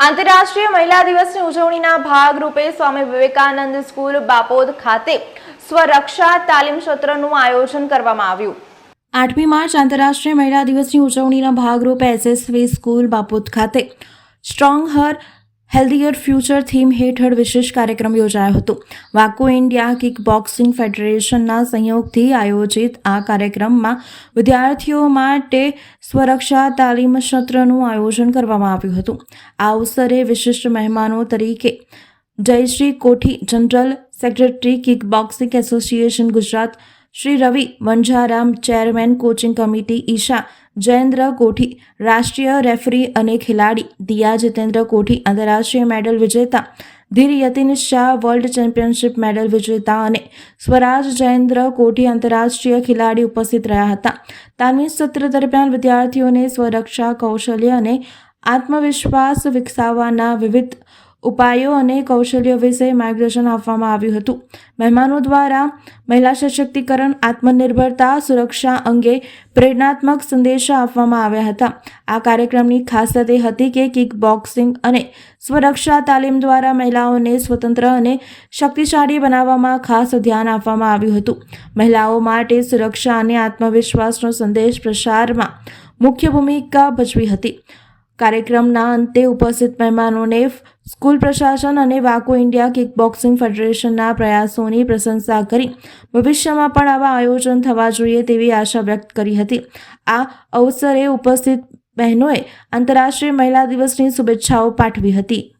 આંતરરાષ્ટ્રીય મહિલા દિવસની ઉજવણીના ભાગરૂપે સ્વામી વિવેકાનંદ સ્કૂલ બાપોદ ખાતે સ્વરક્ષા તાલીમ સત્રનું આયોજન કરવામાં આવ્યું. આઠમી માર્ચ આંતરરાષ્ટ્રીય મહિલા દિવસની ઉજવણીના ભાગરૂપે એસએસવી સ્કૂલ બાપોદ ખાતે strong her healthier future theme હેઠળ વિશેષ કાર્યક્રમ યોજાયો હતો. વાકો ઇન્ડિયા કિક બોક્સિંગ ફેડરેશનના સંયોગથી આયોજિત આ કાર્યક્રમમાં વિદ્યાર્થીઓ માટે સ્વરક્ષા તાલીમ સત્રનું આયોજન કરવામાં આવ્યું હતું. આ અવસરે વિશિષ્ટ મહેમાનો તરીકે Jayshree Kothi, general secretary kick boxing association Gujarat, Shri Ravi Vanjaram, chairman coaching committee, Isha Jayendra Kothi, રાષ્ટ્રીય રેફરી અને ખેલાડી દિયા જીતેન્દ્ર કોઠી, આંતરરાષ્ટ્રીય મેડલ વિજેતા Dhir Yatin Shah, world championship medal વિજેતા અને સ્વરાજ જયેન્દ્ર કોઠી આંતરરાષ્ટ્રીય ખેલાડી ઉપસ્થિત રહ્યા હતા. તાલીમ સત્ર દરમિયાન વિદ્યાર્થીઓને સ્વરક્ષા, કૌશલ્ય અને આત્મવિશ્વાસ વિકસાવવાના વિવિધ ઉપાયો અને કૌશલ્યો વિશે માર્ગદર્શન આપવામાં આવ્યું હતું. મહેમાનો દ્વારા મહિલા સશક્તિકરણ, આત્મનિર્ભરતા, સુરક્ષા અંગે પ્રેરણાત્મક સંદેશો આપવામાં આવ્યા હતા. આ કાર્યક્રમની ખાસિયત એ હતી કે કિક બોક્સિંગ અને સ્વરક્ષા તાલીમ દ્વારા મહિલાઓને સ્વતંત્ર અને શક્તિશાળી બનાવવામાં ખાસ ધ્યાન આપવામાં આવ્યું હતું. મહિલાઓ માટે સુરક્ષા અને આત્મવિશ્વાસનો સંદેશ પ્રસારમાં મુખ્ય ભૂમિકા ભજવી હતી. કાર્યક્રમના અંતે ઉપસ્થિત મહેમાનોને સ્કૂલ પ્રશાસન અને વાકો ઇન્ડિયા કિક બોક્સિંગ ફેડરેશનના પ્રયાસોની પ્રશંસા કરી. ભવિષ્યમાં પણ આવા આયોજન થવા જોઈએ તેવી આશા વ્યક્ત કરી હતી. આ અવસરે ઉપસ્થિત બહેનોએ આંતરરાષ્ટ્રીય મહિલા દિવસની શુભેચ્છાઓ પાઠવી હતી.